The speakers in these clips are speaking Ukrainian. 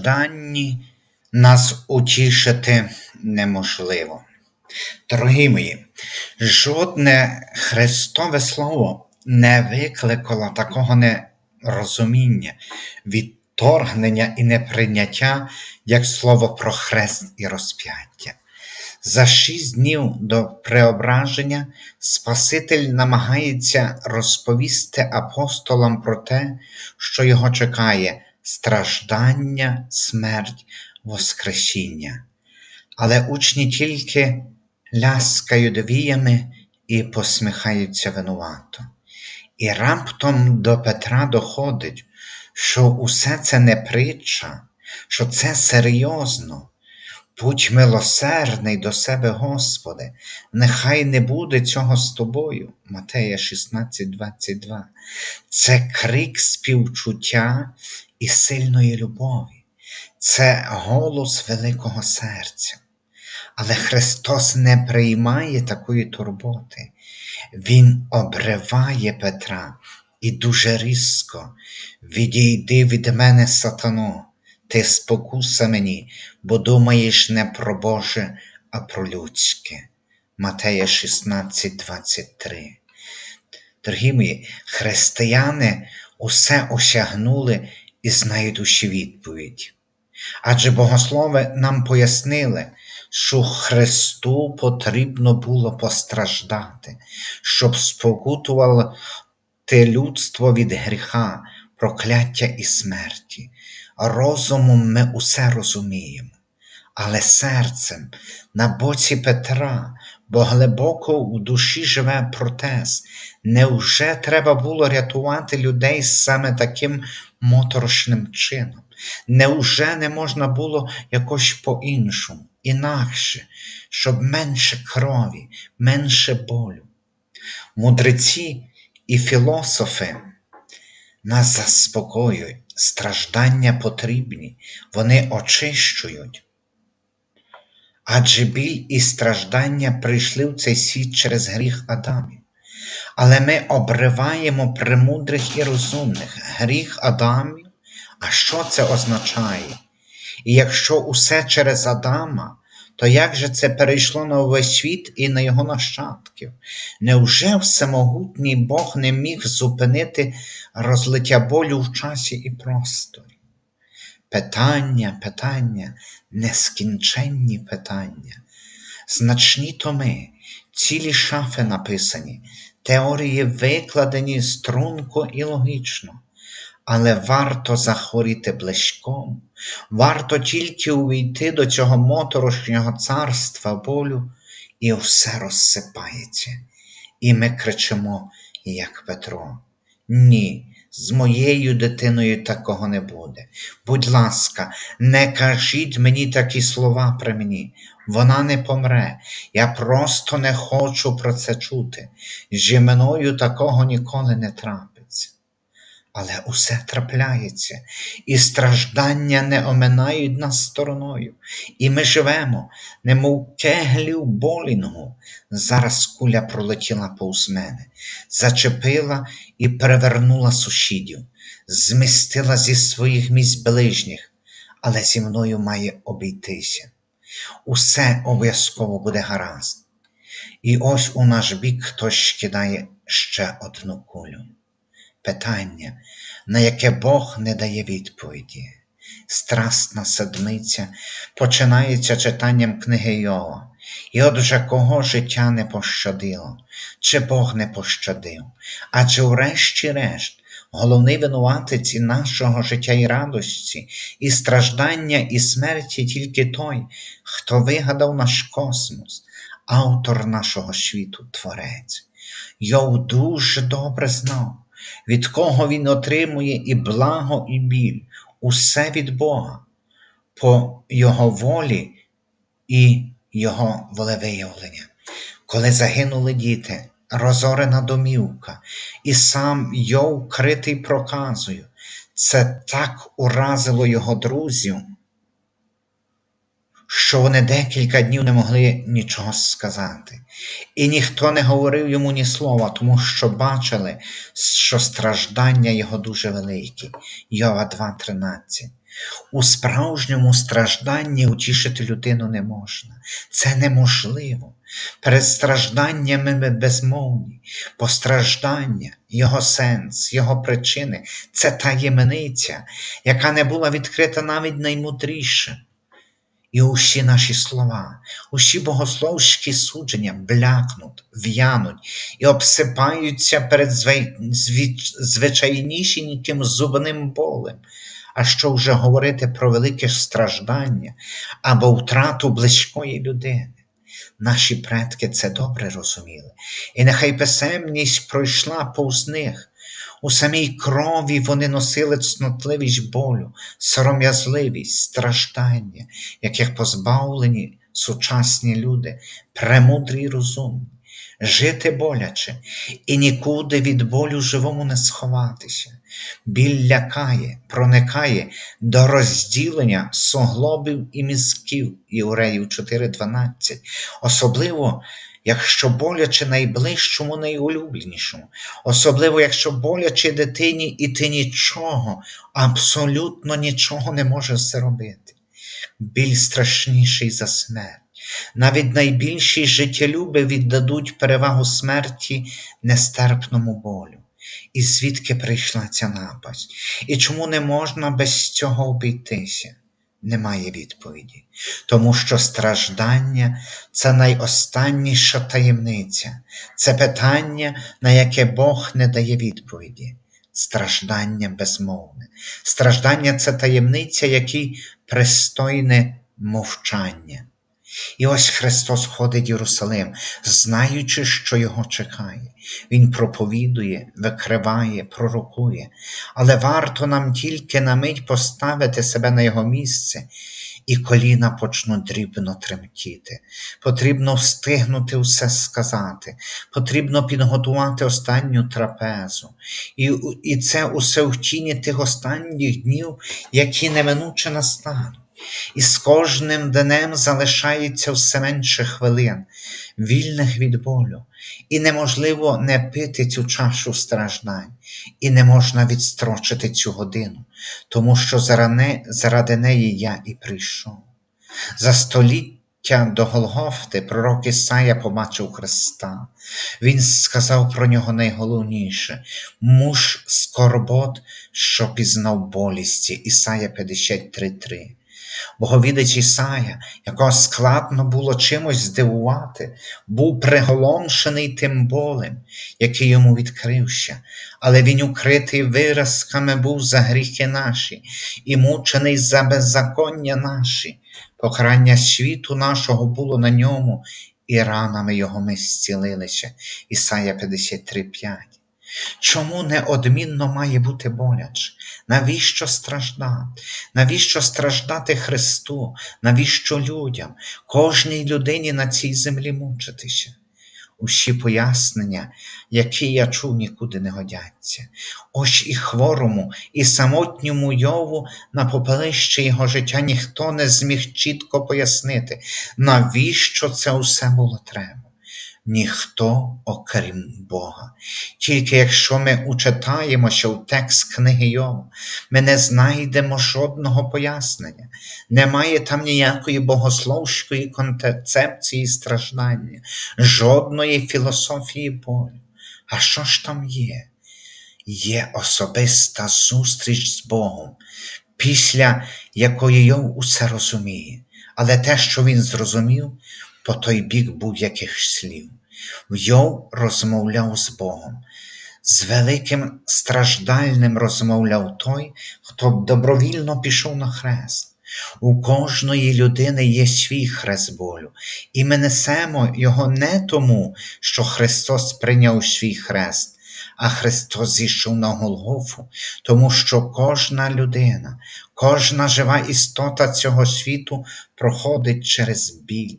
стражданні нас утішити неможливо. Дорогі мої, жодне Христове Слово не викликало такого нерозуміння, відторгнення і неприйняття, як слово про хрест і розп'яття. За шість днів до преображення Спаситель намагається розповісти апостолам про те, що його чекає страждання, смерть, Воскресіння. Але учні тільки ляскають віями і посміхаються винувато. І раптом до Петра доходить, що усе це не притча, що це серйозно. Будь милосердний до себе, Господи, нехай не буде цього з тобою. Матея 16, 22. Це крик співчуття і сильної любові, це голос великого серця. Але Христос не приймає такої турботи. Він обриває Петра і дуже різко відійди від мене, сатано, ти спокуса мені, бо думаєш не про Боже, а про людське. Матея 16, 23. Дорогі мої, християни усе осягнули і знають усі відповідь. Адже богослови нам пояснили, що Христу потрібно було постраждати, щоб спокутувало те людство від гріха, прокляття і смерті. Розумом ми усе розуміємо, але серцем на боці Петра, бо глибоко у душі живе протез. Невже треба було рятувати людей саме таким моторошним чином? Невже не можна було якось по-іншому, інакше, щоб менше крові, менше болю? Мудреці і філософи нас заспокоюють, страждання потрібні, вони очищують. Адже біль і страждання прийшли в цей світ через гріх Адамів. Але ми обриваємо премудрих і розумних гріх Адамів. А що це означає? І якщо усе через Адама, то як же це перейшло на увесь світ і на його нащадків? Невже всемогутній Бог не міг зупинити розлиття болю в часі і просторі? Питання, питання, нескінченні питання, значні томи, цілі шафи написані, теорії викладені струнко і логічно. Але варто захворіти близьком, варто тільки увійти до цього моторошнього царства болю, і все розсипається. І ми кричимо, як Петро. Ні, з моєю дитиною такого не буде. Будь ласка, не кажіть мені такі слова при мені. Вона не помре. Я просто не хочу про це чути. Зі мною такого ніколи не трапиться. Але усе трапляється, і страждання не оминають нас стороною, і ми живемо, немов кеглі в болінгу. Зараз куля пролетіла повз мене, зачепила і перевернула сусідів, змістила зі своїх місць ближніх, але зі мною має обійтися. Усе обов'язково буде гаразд. І ось у наш бік хтось кидає ще одну кулю питання, на яке Бог не дає відповіді. Страстна седмиця починається читанням книги Йова. І отже, кого життя не пощадило, чи Бог не пощадив, адже врешті-решт головний винуватець і нашого життя і радості, і страждання, і смерті тільки той, хто вигадав наш космос, автор нашого світу, Творець. Йов дуже добре знав, від кого він отримує і благо, і біль, усе від Бога, по Його волі і Його волевиявлення. Коли загинули діти, розорена домівка, і сам Йов критий проказою, це так уразило його друзів, що вони декілька днів не могли нічого сказати. І ніхто не говорив йому ні слова, тому що бачили, що страждання його дуже великі. Йова 2.13. У справжньому стражданні утішити людину не можна. Це неможливо. Перед стражданнями ми безмовні, бо страждання, його сенс, його причини це таємниця, яка не була відкрита навіть наймудрішим. І усі наші слова, усі богословські судження блякнуть, в'януть і обсипаються перед зві- звичайнішеньким зубним болем. А що вже говорити про велике страждання або втрату близької людини? Наші предки це добре розуміли, і нехай писемність пройшла повз них. У самій крові вони носили цнотливість болю, сором'язливість, страждання, яких позбавлені сучасні люди, премудрі й розумні, жити боляче і нікуди від болю живому не сховатися. Біль лякає, проникає до розділення суглобів і мізків. Євреїв 4.12, особливо якщо боляче найближчому, найулюбленішому, особливо якщо боляче дитині, і ти нічого, абсолютно нічого не можеш зробити. Біль страшніший за смерть. Навіть найбільші життєлюби віддадуть перевагу смерті нестерпному болю. І звідки прийшла ця напасть? І чому не можна без цього обійтися? Немає відповіді, тому що страждання це найостанніша таємниця, це питання, на яке Бог не дає відповіді. Страждання безмовне. Страждання це таємниця, якій пристойне мовчання. І ось Христос входить в Єрусалим, знаючи, що його чекає. Він проповідує, викриває, пророкує, але варто нам тільки на мить поставити себе на його місце, і коліна почнуть дрібно тремтіти. Потрібно встигнути все сказати, потрібно підготувати останню трапезу. І, і це усе в тіні тих останніх днів, які неминуче настануть. І з кожним днем залишається все менше хвилин, вільних від болю, і неможливо не пити цю чашу страждань, і не можна відстрочити цю годину, тому що заради, неї я і прийшов. За століття до Голгофти пророк Ісая побачив Христа. Він сказав про нього найголовніше муж скорбот, що пізнав болісті. Ісая 53.3. Боговідець Ісая, якого складно було чимось здивувати, був приголомшений тим болем, який йому відкрився, але він укритий виразками був за гріхи наші і мучений за беззаконня наші. Покарання світу нашого було на ньому, і ранами його ми зцілилися. Ісая 53,5. Чому неодмінно має бути боляче? Навіщо страждати? Навіщо страждати Христу? Навіщо людям, кожній людині на цій землі мучитися? Усі пояснення, які я чув, нікуди не годяться. Ось і хворому, і самотньому Йову на попелище його життя ніхто не зміг чітко пояснити, навіщо це усе було треба. Ніхто, окрім Бога. Тільки якщо ми учитаємося у текст книги Йова, ми не знайдемо жодного пояснення, немає там ніякої богословської концепції страждання, жодної філософії болю. А що ж там є? Є особиста зустріч з Богом, після якої Йов усе розуміє, але те, що він зрозумів, по той бік був якихось слів. Йов розмовляв з Богом. З великим страждальним розмовляв той, хто добровільно пішов на хрест. У кожної людини є свій хрест болю, і ми несемо його не тому, що Христос прийняв свій хрест, а Христос зійшов на Голгофу, тому що кожна людина, кожна жива істота цього світу проходить через біль.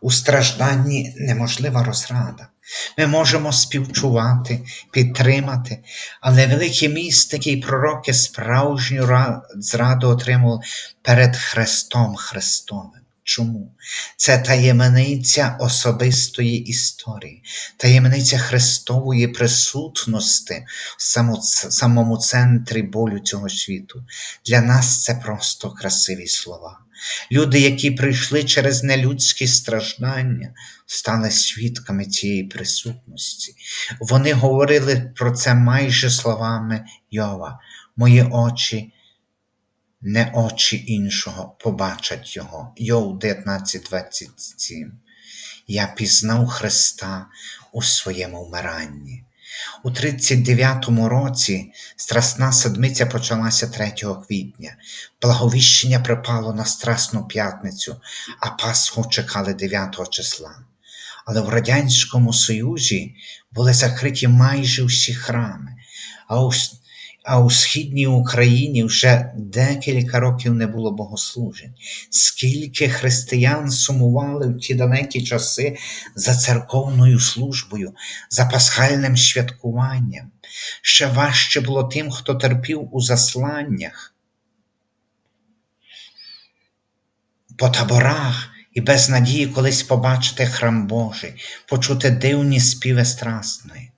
У стражданні неможлива розрада. Ми можемо співчувати, підтримати, але великі містики і пророки справжню зраду отримали перед Христом Христовим. Чому? Це таємниця особистої історії, таємниця Христової присутності в самому центрі болю цього світу. Для нас це просто красиві слова. Люди, які прийшли через нелюдські страждання, стали свідками цієї присутності. Вони говорили про це майже словами Йова. Мої очі, не очі іншого, побачать його. Йов 19.27. Я пізнав Христа у своєму вмиранні. У 39-му році Страсна седмиця почалася 3 квітня. Благовіщення припало на Страсну п'ятницю, а Пасху чекали 9 числа. Але в Радянському Союзі були закриті майже всі храми, а с- а у східній Україні вже декілька років не було богослужень. Скільки християн сумували в ті далекі часи за церковною службою, за пасхальним святкуванням. Ще важче було тим, хто терпів у засланнях, по таборах і без надії колись побачити храм Божий, почути дивні співи страсної.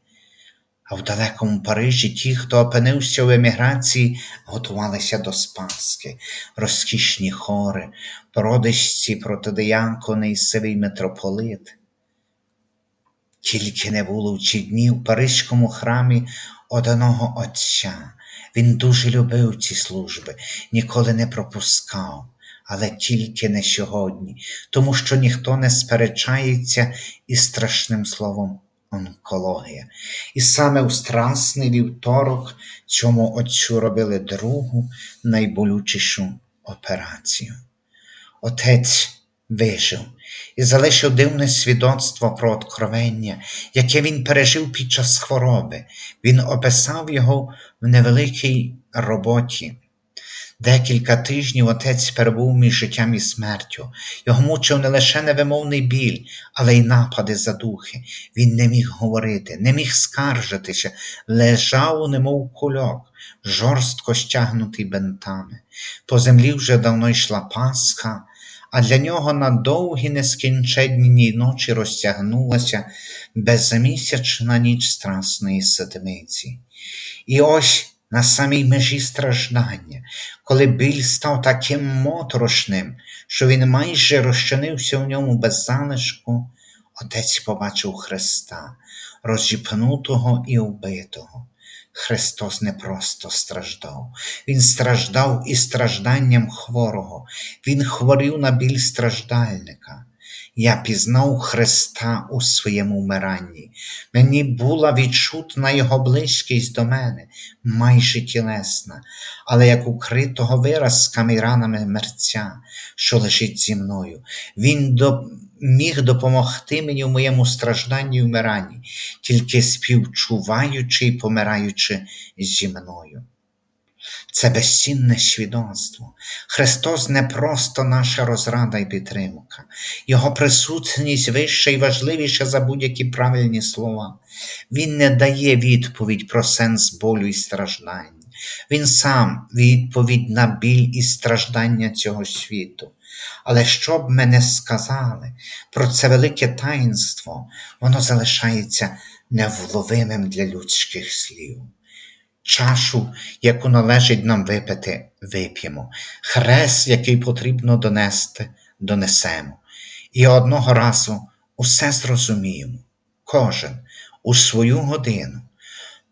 А в далекому Парижі ті, хто опинився в еміграції, готувалися до Спаски, розкішні хори, породисті протидиякони і сивий митрополит. Тільки не було в ті дні в Паризькому храмі одного отця. Він дуже любив ці служби, ніколи не пропускав, але тільки не сьогодні, тому що ніхто не сперечається із страшним словом онкологія. І саме у страсний вівторок цьому отцю робили другу найболючішу операцію. Отець вижив і залишив дивне свідоцтво про откровення, яке він пережив під час хвороби. Він описав його в невеликій роботі. Декілька тижнів отець перебув між життям і смертю. Його мучив не лише невимовний біль, але й напади за духи. Він не міг говорити, не міг скаржитися, лежав, немов кульок, жорстко стягнутий бентами. По землі вже давно йшла Пасха, а для нього на довгі нескінченні ночі розтягнулася безмісячна ніч страсної седмиці. І ось на самій межі страждання, коли біль став таким моторошним, що він майже розчинився в ньому без залишку, отець побачив Христа, розіпнутого і вбитого. Христос не просто страждав, Він страждав і стражданням хворого, Він хворів на біль страждальника. Я пізнав Христа у своєму вмиранні. Мені була відчутна Його близькість до мене, майже тілесна, але як укритого виразками ранами мерця, що лежить зі мною. Він до... міг допомогти мені в моєму стражданні й вмиранні, тільки співчуваючи і помираючи зі мною. Це безцінне свідоцтво. Христос не просто наша розрада і підтримка, Його присутність вища і важливіша за будь-які правильні слова. Він не дає відповідь про сенс болю і страждань. Він сам відповідь на біль і страждання цього світу. Але що б ми не сказали про це велике таїнство, воно залишається невловимим для людських слів. Чашу, яку належить нам випити, вип'ємо, хрест, який потрібно донести, донесемо. І одного разу усе зрозуміємо, кожен у свою годину,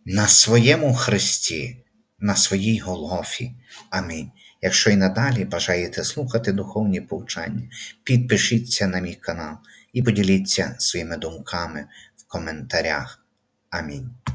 на своєму хресті, на своїй Голгофі. Амінь. Якщо і надалі бажаєте слухати духовні повчання, підпишіться на мій канал і поділіться своїми думками в коментарях. Амінь.